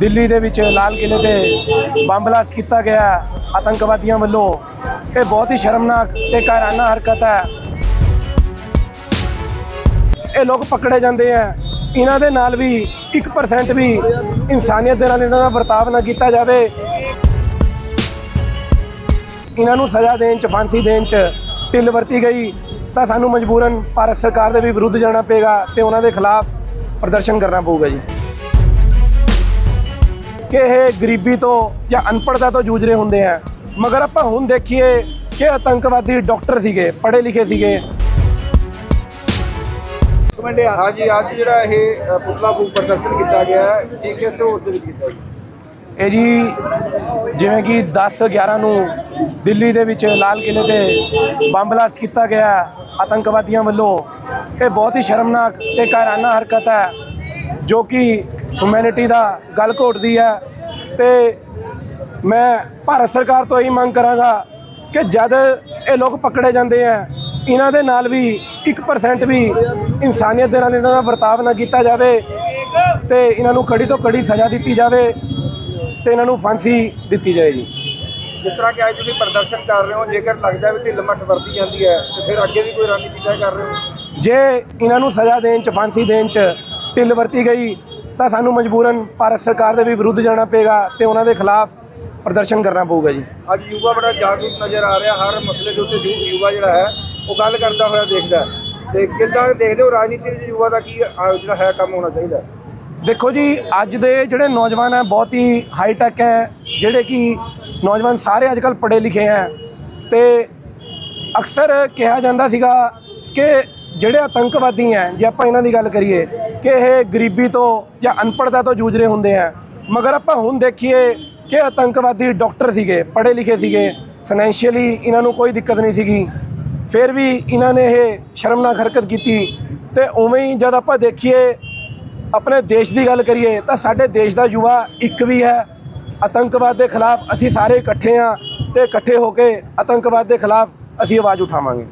ਦਿੱਲੀ ਦੇ ਵਿੱਚ ਲਾਲ ਕਿਲੇ ਤੇ ਬੰਬ ਬਲਾਸਟ ਕੀਤਾ ਗਿਆ ਆਤੰਕਵਾਦੀਆਂ ਵੱਲੋਂ। ਇਹ ਬਹੁਤ ਹੀ ਸ਼ਰਮਨਾਕ ਤੇ ਕਾਇਰਾਨਾ ਹਰਕਤ ਹੈ। ਇਹ ਲੋਕ ਪਕੜੇ ਜਾਂਦੇ ਆ ਇਹਨਾਂ ਦੇ ਨਾਲ ਵੀ 1% ਵੀ ਇਨਸਾਨੀਅਤ ਦੇ ਨਾਲ ਇਹਨਾਂ ਦਾ ਵਰਤਾਵ ਨਾ ਕੀਤਾ ਜਾਵੇ। ਇਹਨਾਂ ਨੂੰ ਸਜ਼ਾ ਦੇਣ ਚ, ਫਾਂਸੀ ਦੇਣ ਚ ਢਿੱਲ ਵਰਤੀ ਗਈ। ਤਾਂ ਸਾਨੂੰ ਮਜਬੂਰਨ ਭਾਰਤ ਸਰਕਾਰ ਦੇ ਵੀ ਵਿਰੁੱਧ ਜਾਣਾ ਪਏਗਾ ਤੇ ਉਹਨਾਂ ਦੇ ਖਿਲਾਫ ਪ੍ਰਦਰਸ਼ਨ ਕਰਨਾ ਪਊਗਾ ਜੀ। ਕਿ ਇਹ ਗਰੀਬੀ ਤੋਂ ਜਾਂ ਅਨਪੜ੍ਹਤਾ ਤੋਂ ਜੂਝ ਰਹੇ ਹੁੰਦੇ ਆ। ਮਗਰ ਆਪਾਂ ਹੁਣ ਦੇਖੀਏ ਕਿ ਆਤੰਕਵਾਦੀ ਡਾਕਟਰ ਸੀਗੇ ਪੜ੍ਹੇ ਲਿਖੇ ਸੀਗੇ। ਹਾਂਜੀ ਅੱਜ ਜਿਹੜਾ ਇਹ ਪੁਤਲਾ ਫੂਕ ਪ੍ਰਦਰਸ਼ਨ ਕੀਤਾ ਗਿਆ ਹੈ ਜੀ ਕਿਸ ਉਸ ਦੇ ਵਿੱਚ ਕੀਤਾ ਜੀ ਇਹ ਜੀ ਜਿਵੇਂ ਕਿ 10 11 ਨੂੰ ਦਿੱਲੀ ਦੇ ਵਿੱਚ ਲਾਲ ਕਿਲੇ ਤੇ ਬੰਬ ਬਲਾਸਟ ਕੀਤਾ ਗਿਆ ਆਤੰਕਵਾਦੀਆਂ ਵੱਲੋਂ। ਇਹ ਬਹੁਤ ਹੀ ਸ਼ਰਮਨਾਕ ਤੇ ਕਾਇਰਾਨਾ ਹਰਕਤ ਹੈ ਜੋ ਕਿ ਹਿਊਮੈਨਿਟੀ ਦਾ ਗਲ ਘੋਟਦੀ ਹੈ ਤੇ ਮੈਂ ਭਾਰਤ ਸਰਕਾਰ ਤੋਂ ਇਹੀ ਮੰਗ ਕਰਾਂਗਾ ਕਿ ਜਦ ਇਹ ਲੋਕ ਪਕੜੇ ਜਾਂਦੇ ਆ ਇਹਨਾਂ ਦੇ ਨਾਲ ਵੀ 1% ਵੀ ਇਨਸਾਨੀਅਤ ਦੇ ਨਾਲ ਇਹਨਾਂ ਦਾ ਵਰਤਾਵ ਨਾ ਕੀਤਾ ਜਾਵੇ ਤੇ ਇਹਨਾਂ ਨੂੰ ਕੜੀ ਤੋਂ ਕੜੀ ਸਜ਼ਾ ਦਿੱਤੀ ਜਾਵੇ ਤੇ ਇਹਨਾਂ ਨੂੰ ਫਾਂਸੀ ਦਿੱਤੀ ਜਾਏ ਜੀ ਜਿਸ ਤਰ੍ਹਾਂ ਕਿ ਅੱਜ ਤੁਸੀਂ ਪ੍ਰਦਰਸ਼ਨ ਕਰ ਰਹੇ ਹੋ ਜੇਕਰ ਲੱਗਦਾ ਵੀ ਢਿੱਲ ਮੱਠ ਵਰਤੀ ਜਾਂਦੀ ਹੈ ਤੇ ਫਿਰ ਅੱਗੇ ਵੀ ਕੋਈ ਰਣਨੀਤੀ ਤੈਅ ਕਰ ਰਹੇ ਹੋ? ਜੇ ਇਹਨਾਂ ਨੂੰ ਸਜ਼ਾ ਦੇਣ ਚ ਫਾਂਸੀ ਦੇਣ ਚ ਢਿੱਲ ਵਰਤੀ ਗਈ ਤਾਂ ਸਾਨੂੰ ਮਜਬੂਰਨ ਭਾਰਤ ਸਰਕਾਰ ਦੇ ਵੀ ਵਿਰੁੱਧ ਜਾਣਾ ਪਏਗਾ ਤੇ ਉਹਨਾਂ ਦੇ ਖਿਲਾਫ ਪ੍ਰਦਰਸ਼ਨ ਕਰਨਾ ਪਊਗਾ ਜੀ ਅੱਜ ਯੁਵਾ ਬੜਾ ਜਾਗਰੂਕ ਨਜ਼ਰ ਆ ਰਿਹਾ ਹਰ ਮਸਲੇ ਦੇ ਉੱਤੇ ਯੁਵਾ ਜਿਹੜਾ ਹੈ ਉਹ ਗੱਲ ਕਰਦਾ ਹੋਇਆ ਦੇਖਦਾ। ਤੇ ਕਿੱਦਾਂ ਦੇਖਦੇ ਹੋ ਰਾਜਨੀਤੀ ਵਿੱਚ ਯੁਵਾ ਦਾ ਕੀ ਜਿਹੜਾ ਹੈ ਕੰਮ ਹੋਣਾ ਚਾਹੀਦਾ? ਦੇਖੋ ਜੀ ਅੱਜ ਦੇ ਜਿਹੜੇ ਨੌਜਵਾਨ ਹੈ ਬਹੁਤ ਹੀ ਹਾਈ ਟੈਕ ਹੈ ਜਿਹੜੇ ਕਿ ਨੌਜਵਾਨ ਸਾਰੇ ਅੱਜ ਕੱਲ ਪੜ੍ਹੇ ਲਿਖੇ ਹੈ ਤੇ ਅਕਸਰ ਕਿਹਾ ਜਾਂਦਾ ਸੀਗਾ ਕਿ ਜਿਹੜੇ ਆਤੰਕਵਾਦੀ ਹੈ, ਜੇ ਆਪਾਂ ਇਹਨਾਂ ਦੀ ਗੱਲ ਕਰੀਏ ਕਿ ਇਹ ਗਰੀਬੀ ਤੋਂ ਜਾਂ ਅਨਪੜ੍ਹਤਾ ਤੋਂ ਜੂਝ ਰਹੇ ਹੁੰਦੇ ਆ, ਮਗਰ ਆਪਾਂ ਹੁਣ ਦੇਖੀਏ ਕਿ ਆਤੰਕਵਾਦੀ ਡਾਕਟਰ ਸੀਗੇ, ਪੜ੍ਹੇ ਲਿਖੇ ਸੀਗੇ ਫਾਈਨੈਂਸ਼ੀਅਲੀ ਇਹਨਾਂ ਨੂੰ ਕੋਈ ਦਿੱਕਤ ਨਹੀਂ ਸੀਗੀ। ਫਿਰ ਵੀ ਇਹਨਾਂ ਨੇ ਇਹ ਸ਼ਰਮਨਾਕ ਹਰਕਤ ਕੀਤੀ ਤੇ ਉਵੇਂ ਹੀ ਜਦ ਆਪਾਂ ਦੇਖੀਏ ਆਪਣੇ ਦੇਸ਼ ਦੀ ਗੱਲ ਕਰੀਏ ਤਾਂ ਸਾਡੇ ਦੇਸ਼ ਦਾ ਯੁਵਾ ਇੱਕ ਵੀ ਹੈ। ਆਤੰਕਵਾਦ ਦੇ ਖਿਲਾਫ ਅਸੀਂ ਸਾਰੇ ਇਕੱਠੇ ਹਾਂ ਤੇ ਇਕੱਠੇ ਹੋ ਕੇ ਆਤੰਕਵਾਦ ਦੇ ਖਿਲਾਫ ਅਸੀਂ ਆਵਾਜ਼ ਉਠਾਵਾਂਗੇ।